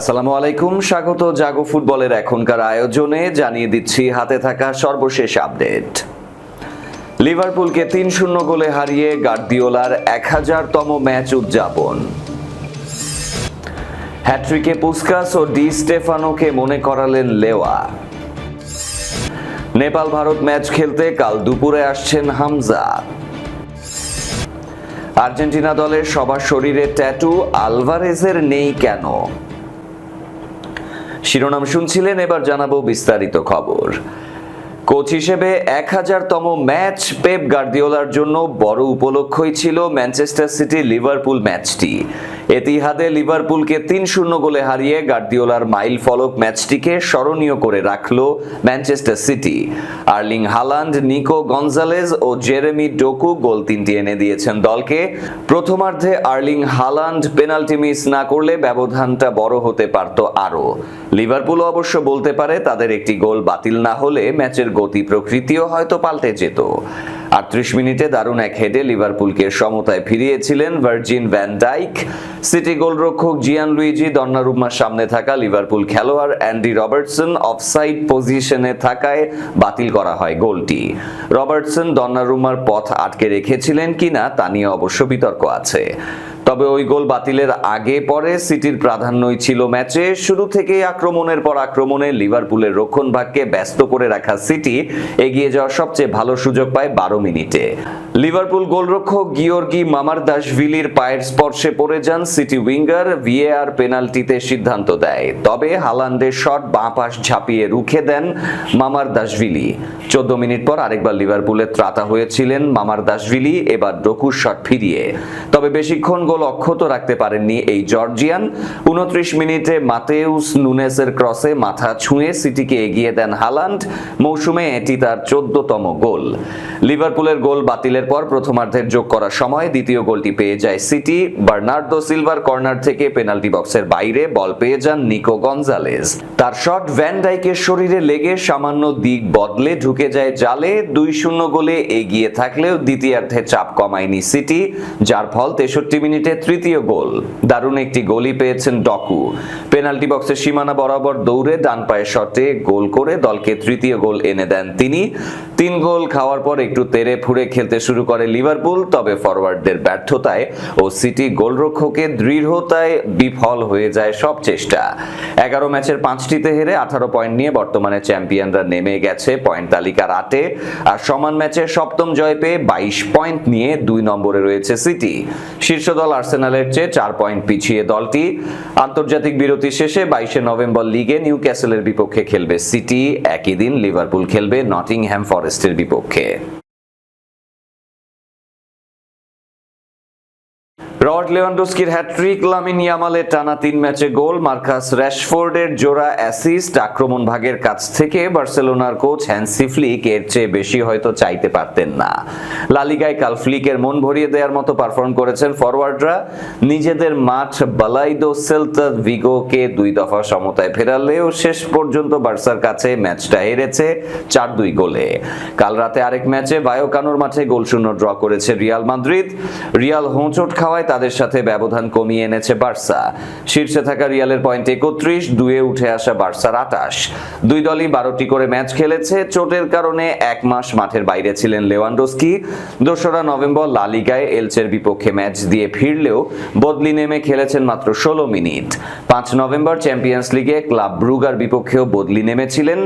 আসসালামু আলাইকুম। স্বাগত জাগো ফুটবলের এখনকার আয়োজনে জানিয়ে দিচ্ছি হাতে থাকা সর্বশেষ আপডেট। লিভারপুলকে তিন শূন্য গোলে হারিয়ে গার্দিওলার এক হাজারতম ম্যাচ উদযাপন। হ্যাট্রিকে পুস্কাস ও ডি স্টেফানোকে মনে করালেন লেওয়া। নেপাল ভারত ম্যাচ খেলতে কাল দুপুরে আসছেন হামজা। আর্জেন্টিনা দলের সবার শরীরে ট্যাটু, আলভারেজের নেই কেন? শিরোনাম শুনছিলেন, এবার জানাব বিস্তারিত খবর। কোচ হিসেবে এক হাজারতম ম্যাচ পেপ গার্দিওলার জন্য বড় উপলক্ষই ছিল ম্যানচেস্টার সিটি লিভারপুল ম্যাচটি। এতিহাদে লিভারপুলকে তিন শূন্য গোলে হারিয়ে গার্দিওলার মাইল ফলক ম্যাচটিকে স্মরণীয় করে রাখল Manchester City. Erling Haaland, Nico Gonzalez ও জেরেমি ডোকু গোল তিনটি এনে দিয়েছেন দলকে। প্রথমার্ধে আর্লিং হালান্ড পেনাল্টি মিস না করলে ব্যবধানটা বড় হতে পারত আরও। লিভারপুল অবশ্য বলতে পারে তাদের একটি গোল বাতিল না হলে ম্যাচের গতি প্রকৃতিও হয়তো পাল্টে যেত। আটত্রিশ মিনিটে দারুণ এক হেডে লিভারপুলকে সমতায় ফিরিয়েছিলেন ভার্জিন ভ্যান ডাইক। সিটি গোলরক্ষক জিয়ান লুইজি দন্নারুম্মার সামনে থাকা লিভারপুল খেলোয়াড় অ্যান্ডি রবার্টসন অফসাইড পজিশনে থাকায় বাতিল করা হয় গোলটি। রবার্টসন দন্নারুম্মার পথ আটকে রেখেছিলেন কিনা তা নিয়ে অবশ্য বিতর্ক আছে। তবে ওই গোল বাতিলের আগে পরে সিটির প্রাধান্যই ছিল ম্যাচে। শুরু থেকেই আক্রমণের পর আক্রমণে লিভারপুলের রক্ষণ ভাগকে ব্যস্ত করে রাখা সিটি এগিয়ে যাওয়ার সবচেয়ে ভালো সুযোগ পায় বারো মিনিটে। লিভারপুল গোলরক্ষক গিওর্গি মামারদাশভিলির পায়ের স্পর্শে পড়ে যান সিটি উইঙ্গার, ভিএআর পেনাল্টিতে সিদ্ধান্ত দেয়। তবে হালান্ডের শট বাঁ পাশ ঝাঁপিয়ে রুখে দেন মামারদাশভিলি চোদ্দ মিনিট পর আরেকবার লিভারপুলের ত্রাতা হয়েছিলেন মামারদাশভিলি এবার ডকুর শট ফিরিয়ে। তবে বেশিক্ষণ গোল অক্ষত রাখতে পারেননি এই জর্জিয়ান। উনত্রিশ মিনিটে মাতেউস নুনেসের ক্রসে মাথা ছুঁয়ে সিটিকে এগিয়ে দেন হালান্ড। মৌসুমে এটি তার চোদ্দতম গোল। লিভারপুলের গোল বাতিলের পর প্রথমার্ধের যোগ করার সময় দ্বিতীয় গোলটি পেয়ে যায় সিটি। বার্নার্দো সিলভার কর্নার থেকে পেনাল্টি বক্সের বাইরে বল পেয়ে যান নিকো গঞ্জালেজ তার শট ভ্যান ডাইকের শরীরে লেগে সামান্য দিক বদলে ঢুকে যায় জালে। দুই শূন্য গোলে এগিয়ে থাকলেও দ্বিতীয়ার্ধে চাপ কমায়নি সিটি, যার ফল তেষট্টি মিনিটে তৃতীয় গোল। দারুণ একটি গোলই পেয়েছেন ডকু। পেনাল্টি বক্সের সীমানা বরাবর দৌড়ে ডান পায়ে শটে গোল করে দলকে তৃতীয় গোল এনে দেন তিনি। তিন গোল খাওয়ার পর একটু তেরে ফুড়ে খেলতে শুরু করে লিভারপুল, তবে ফরওয়ার্ডদের ব্যর্থতায় ও সিটি গোলরক্ষকের দৃঢ়তায় বিফল হয়ে যায় সব চেষ্টা। এগারো ম্যাচের পাঁচটিতে হেরে আঠারো পয়েন্ট নিয়ে বর্তমানে চ্যাম্পিয়নরা নেমে গেছে পয়েন্ট তালিকার আটে। আর সমান ম্যাচে সপ্তম জয় পেয়ে বাইশ পয়েন্ট নিয়ে দুই নম্বরে রয়েছে সিটি। শীর্ষ দল আর্সেনালের চেয়ে চার পয়েন্ট পিছিয়ে দলটি। আন্তর্জাতিক বিরতি শেষে বাইশে নভেম্বর লিগে নিউ ক্যাসেলের বিপক্ষে খেলবে সিটি। একই দিন লিভারপুল খেলবে নটিংহ্যাম ফরেস্টের বিপক্ষে। রড লেভানডোস্কির হ্যাট্রিক লামিন ইয়ামালের টানা তিন ম্যাচে গোল, মার্কাস র্যাশফোর্ডের জোড়া অ্যাসিস্ট, আক্রমণ ভাগের কাছ থেকে বার্সেলোনার কোচ হ্যান্সি ফ্লিক এর চেয়ে বেশি হয়তো চাইতে পারতেন না। লালিগায় কাল ফ্লিকের মন ভরিয়ে দেওয়ার মতো পারফর্ম করেছেন ফরওয়ার্ডরা নিজেদের মাঠ বালাইদো সেলতা ভিগোকে দুই দফা সমতায় ফেরালেও শেষ পর্যন্ত বার্সার কাছে ম্যাচটা হেরেছে চার দুই গোলে। কাল রাতে আরেক ম্যাচে বায়োকানোর মাঠে গোলশূন্য ড্র করেছে রিয়াল মাদ্রিদ। রিয়াল হোঁচট খাওয়ায় তাদের সাথে ব্যবধান কমিয়ে এনেছে বার্সা। শীর্ষে থাকা রিয়ালের পয়েন্ট একত্রিশ, দুয়ে উঠে আসা বার্সার আটাশ। দুই দলই বারোটি করে ম্যাচ খেলেছে, চোটের কারণে এক মাস মাঠের বাইরে ছিলেন লেওয়ান্ডোস্কি। দোসরা নভেম্বর লালিগায় এলচের বিপক্ষে ম্যাচ দিয়ে ফিরলেও বদলি নেমে খেলেছেন মাত্র ষোলো মিনিট। পাঁচ নভেম্বর চ্যাম্পিয়ন্স লিগে ক্লাব ব্রুগার বিপক্ষেও বদলি নেমেছিলেন।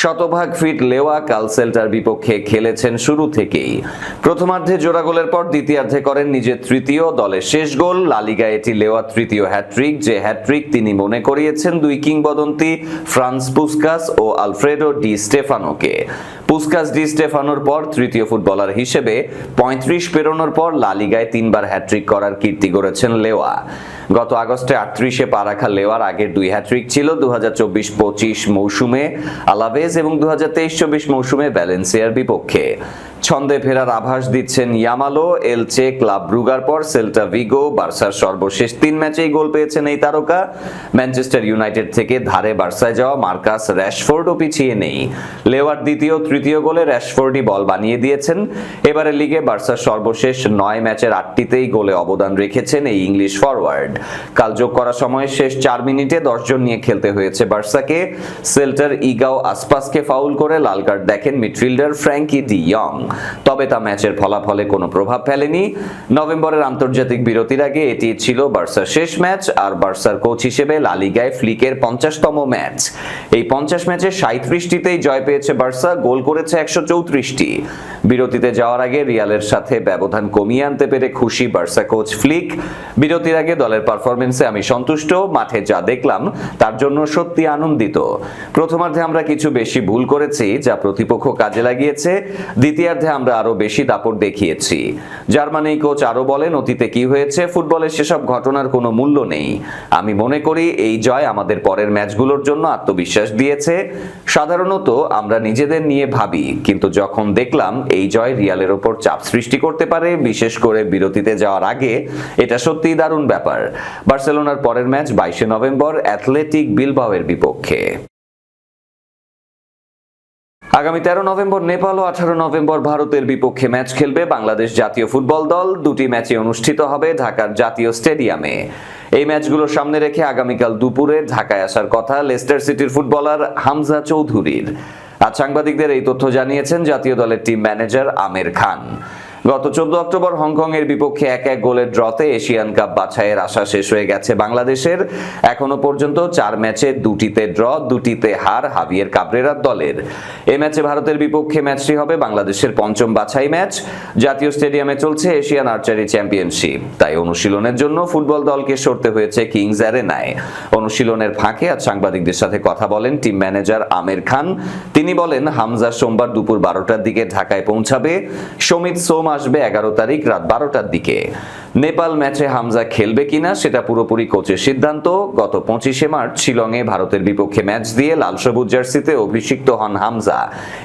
শতভাগ ফিট লেওয়া কালসেল্টার বিপক্ষে খেলেছেন শুরু থেকেই। প্রথমার্ধে জোড়া গোলের পর দ্বিতীয়ার্ধে করেন নিজের তৃতীয়, দলের শেষ গোল লালিগা এটি লেওয়া তৃতীয় হ্যাট্রিক যে হ্যাট্রিক তিনি মনে করিয়েছেন দুই কিংবদন্তি ফ্রান্স পুস্কাস ও আলফ্রেডো ডি স্টেফানোকে। পুস্কাস ডি স্টেফানোর পর তৃতীয় ফুটবলার হিসেবে পঁয়ত্রিশ পেরোনোর পর লালিগায় তিনবার হ্যাট্রিক করার কীর্তি গড়েছেন লেওয়া। গত আগস্টে আটত্রিশে পা রাখা লেওয়ার আগের দুই হ্যাট্রিক ছিল দু হাজার চব্বিশ পঁচিশ মৌসুমে আলাভেজ এবং দু হাজার তেইশ চব্বিশ মৌসুমে ব্যালেন্সিয়ার বিপক্ষে। ছন্দে ফেরার আভাস দিচ্ছেন ইয়ামালো, এলচে, ক্লাব ব্রুগার পর সেল্টা ভিগো, বার্সার সর্বশেষ তিন ম্যাচেই গোল পেয়েছেন এই তারকা। ম্যানচেস্টার ইউনাইটেড থেকে ধারে বার্সায় যাওয়া মার্কাস র্যাশফোর্ডও পিছিয়ে নেই। লেওয়ার দ্বিতীয়, তৃতীয় গোলে র্যাশফোর্ডই বল বানিয়ে দিয়েছেন। এবারে লিগে বার্সার সর্বশেষ নয় ম্যাচের আটটিতেই গোলে অবদান রেখেছেন এই ইংলিশ ফরওয়ার্ড। কাল যোগ করা সময় শেষ চার মিনিটে দশজন নিয়ে খেলতে হয়েছে বার্সাকে। সেল্টার ইগাও আসপাসকে ফাউল করে লাল কার্ড দেখেন মিডফিল্ডার ফ্র্যাঙ্কি ডি ইয়ং। তবে তা ম্যাচের ফলাফলে কোনো প্রভাব ফেলেনি। নভেম্বরের আন্তর্জাতিক বিরতির আগে এটি ছিল বার্সার শেষ ম্যাচ আর বার্সার কোচ হিসেবে লালিগায় ফ্লিকের পঞ্চাশতম ম্যাচ। এই পঞ্চাশ ম্যাচে সাঁত্রিশটিতেই জয় পেয়েছে বার্সা, গোল করেছে একশো চৌত্রিশটি। বিরতিতে যাওয়ার আগে রিয়ালের সাথে ব্যবধান কমিয়ে আনতে পেরে খুশি বার্সা কোচ ফ্লিক। বিরতির আগে দলের পারফরমেন্সে আমি সন্তুষ্ট, মাঠে যা দেখলাম তার জন্য সত্যি আনন্দিত। প্রথমার্ধে আমরা কিছু বেশি ভুল করেছি, যা প্রতিপক্ষ কাজে লাগিয়েছে। দ্বিতীয়ার্ধে আমরা আরও বেশি দাপট দেখিয়েছি। জার্মানি কোচ আরও বলেন, অতীতে কি হয়েছে? ফুটবলের সেসব ঘটনার কোনো মূল্য নেই। আমি মনে করি এই জয় আমাদের পরের ম্যাচগুলোর জন্য আত্মবিশ্বাস দিয়েছে। সাধারণত আমরা নিজেদের নিয়ে ভাবি, কিন্তু যখন দেখলাম এই জয় রিয়ালের ওপর চাপ সৃষ্টি করতে পারে, বিশেষ করে বিরতিতে যাওয়ার আগে, এটা সত্যিই দারুণ ব্যাপার। বার্সেলোনার পরের ম্যাচ বাইশে নভেম্বর অ্যাথলেটিক বিলবাওয়ের বিপক্ষে। আগামী তেরো নভেম্বর নেপাল ও আঠারো নভেম্বর ভারতের বিপক্ষে ম্যাচ খেলবে বাংলাদেশ জাতীয় ফুটবল দল। দুটি ম্যাচে অনুষ্ঠিত হবে ঢাকার জাতীয় স্টেডিয়ামে। এই ম্যাচগুলো সামনে রেখে আগামীকাল দুপুরে ঢাকায় আসার কথা লেস্টার সিটির ফুটবলার হামজা চৌধুরীর। আজ সাংবাদিকদের এই তথ্য জানিয়েছেন জাতীয় দলের টিম ম্যানেজার আমির খান। গত চোদ্দ অক্টোবর হংকং এর বিপক্ষে এক এক গোলের ড্রতে এশিয়ান কাপ বাছাইয়ের আশা শেষ হয়ে গেছে বাংলাদেশের। এখনও পর্যন্ত চার ম্যাচে দুটিতে ড্র, দুটিতে হার হাবিয়ের কাবরেরার দলের। এ ম্যাচে ভারতের বিপক্ষে ম্যাচটি হবে বাংলাদেশের পঞ্চম বাছাই ম্যাচ। জাতীয় স্টেডিয়ামে চলছে এশিয়ান আর্চারি চ্যাম্পিয়নশিপ। তাই অনুশীলনের জন্য ফুটবল দলকে সরতে হয়েছে কিংস অ্যারেনায়। অনুশীলনের ফাঁকে আজ সাংবাদিকদের সাথে কথা বলেন টিম ম্যানেজার আমির খান। তিনি বলেন, হামজা সোমবার দুপুর বারোটার দিকে ঢাকায় পৌঁছাবে। সমিত সোম আসবে এগারো তারিখ রাত বারোটার দিকে। নেপাল ম্যাচে হামজা খেলবে কিনা সেটা পুরোপুরি কোচের সিদ্ধান্ত। গত পঁচিশে মার্চ শিলংয়ে ভারতের বিপক্ষে ম্যাচ দিয়ে লাল সবুজ জার্সিতে অভিষিক্ত হন হামজা।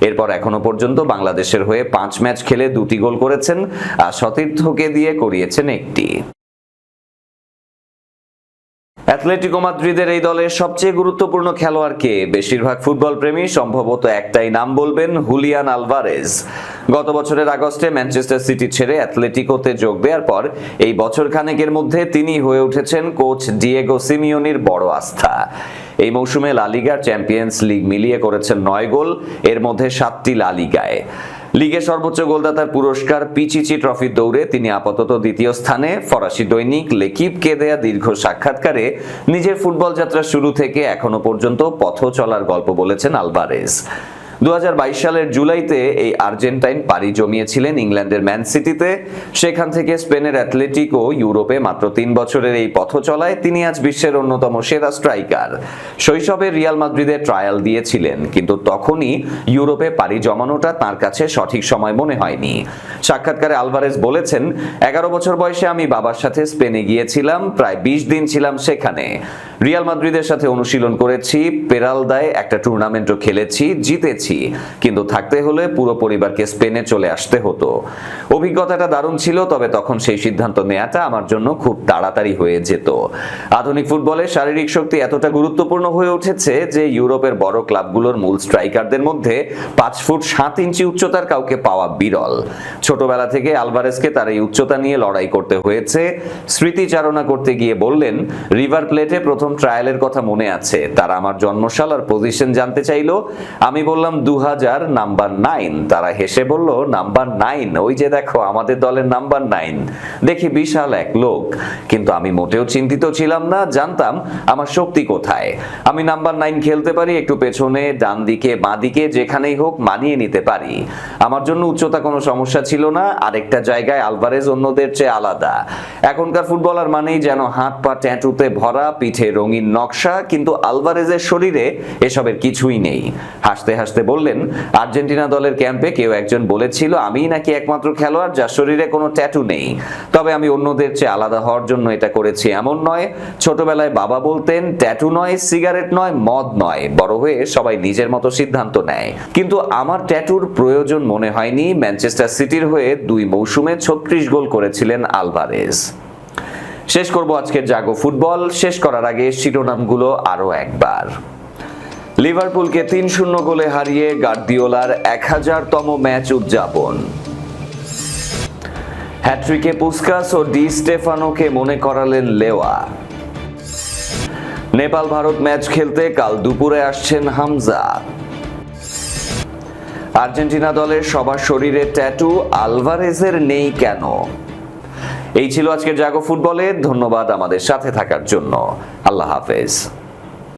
এরপর এখনও পর্যন্ত বাংলাদেশের হয়ে পাঁচ ম্যাচ খেলে দুটি গোল করেছেন আর সতীর্থকে দিয়ে করিয়েছেন একটি। অ্যাথলেটিকো মাদ্রিদের এই দলের সবচেয়ে গুরুত্বপূর্ণ খেলোয়াড় কে বেশিরভাগ ফুটবল প্রেমী সম্ভবত একটাই নাম বলবেন হুলিয়ান আলভারেজ। গত বছরের আগস্টে ম্যানচেস্টার সিটি ছেড়ে অ্যাথলেটিকোতে যোগ দেওয়ার পর এই বছর খানেকের মধ্যে তিনি হয়ে উঠেছেন কোচ ডিয়েগো সিমিওনির বড় আস্থা। এই মৌসুমে লালিগার চ্যাম্পিয়ন্স লিগ মিলিয়ে করেছেন নয় গোল, এর মধ্যে সাতটি লালিগায় লিগে সর্বোচ্চ গোলদাতার পুরস্কার পিচিচি ট্রফির দৌড়ে তিনি আপাতত দ্বিতীয় স্থানে। ফরাসি দৈনিক লেকিবকে দেয়া দীর্ঘ সাক্ষাৎকারে নিজের ফুটবল যাত্রা শুরু থেকে এখনও পর্যন্ত পথ চলার গল্প বলেছেন আলভারেজ দু হাজার বাইশ সালের জুলাইতে এই আর্জেন্টাইন পাড়ি জমিয়েছিলেন ইংল্যান্ডের ম্যান সিটিতে। সেখান থেকে স্পেনের অ্যাথলেটিক ইউরোপে মাত্র তিন বছরের এই পথ চলায় তিনি আজ বিশ্বের অন্যতম সেরা স্ট্রাইকার। শৈশবে রিয়াল মাদ্রিদে ট্রায়াল দিয়েছিলেন, কিন্তু তখনই ইউরোপে পাড়ি জমানোটা তার কাছে সঠিক সময় মনে হয়নি। সাক্ষাৎকারে আলভারেজ বলেছেন, এগারো বছর বয়সে আমি বাবার সাথে স্পেনে গিয়েছিলাম, প্রায় বিশ দিন ছিলাম সেখানে। রিয়াল মাদ্রিদের সাথে অনুশীলন করেছি, পেরালদায় একটা টুর্নামেন্টও খেলেছি, জিতেছি। কিন্তু থাকতে হলে পুরো পরিবারকে স্পেনে চলে আসতে হতো। অভিজ্ঞতাটা দারুণ ছিল, তবে তখন সেই সিদ্ধান্ত নেওয়াটা আমার জন্য খুব তাড়াতাড়ি হয়ে যেত। আধুনিক ফুটবলে শারীরিক শক্তি এতটা গুরুত্বপূর্ণ হয়ে উঠেছে যে ইউরোপের বড় ক্লাবগুলোর মূল স্ট্রাইকারদের মধ্যে পাঁচ ফুট সাত ইঞ্চি উচ্চতার কাউকে পাওয়া বিরল। ছোটবেলা থেকে আলভারেজকে তার এই উচ্চতা নিয়ে লড়াই করতে হয়েছে। স্মৃতিচারণা করতে গিয়ে বললেন, রিভার প্লেটে প্রথম ট্রায়ালের কথা মনে আছে। তারা আমার জন্মশাল আর পজিশন জানতে চাইলো। আমি বললাম দু হাজার নাম্বার নাইন। তারা হেসে বলল, নাম্বার নাইন, ওই যে দেখো, আমাদের দলের নাম্বার নাইন। দেখি বিশাল এক লোক। কিন্তু আমি মোটেও চিন্তিত ছিলাম না, জানতাম আমার শক্তি কোথায়। আমি নাম্বার নাইন খেলতে পারি, একটু পেছনে, ডান দিকে, বাঁ দিকে, যেখানেই হোক মানিয়ে নিতে পারি। আমার জন্য উচ্চতা কোনো সমস্যা ছিল না, আরেকটা জায়গায় আলভারেজ অন্যদের চেয়ে আলাদা। এখনকার ফুটবলার মানেই যেন হাত পা ট্যাটুতে ভরা, পিঠে রঙিন নকশা, কিন্তু আলভারেজের শরীরে এসবের কিছুই নেই। হাসতে হাসতে বললেন, আর্জেন্টিনা দলের ক্যাম্পে কেউ একজন বলেছিল আমি নাকি একমাত্র খেলোয়াড় যার শরীরে কোনো ট্যাটু নেই। তবে আমি অন্যদের চেয়ে আলাদা হওয়ার জন্য এটা করেছি। এমন নয়, ছোটবেলায় বাবা বলতেন ট্যাটু নয় সিগারেট নয়, মদ নয়। বড় হয়ে সবাই নিজের মতো সিদ্ধান্ত নেয়। কিন্তু আমার ট্যাটুর প্রয়োজন মনে হয়নি। ম্যানচেস্টার সিটির হয়ে দুই মৌসুমে ছত্রিশ গোল করেছিলেন আলভারেজ। শেষ করব আজকের জাগো ফুটবল। শেষ করার আগে শিরোনামগুলো আরও একবার। লিভারপুলকে তিন শূন্য গোলে হারিয়ে গার্দিওলার এক হাজারতম ম্যাচ উদযাপন। হ্যাট্রিকে পুস্কাস ও ডি স্টেফানোকে মনে করালেন লেওয়া। নেপাল ভারত ম্যাচ খেলতে কাল দুপুরে আসছেন হামজা। আর্জেন্টিনা দলের সবার শরীরে ট্যাটু, আলভারেজের নেই কেন? এই ছিল আজকের জাগো ফুটবলে, ধন্যবাদ আমাদের সাথে থাকার জন্য। আল্লাহ হাফেজ।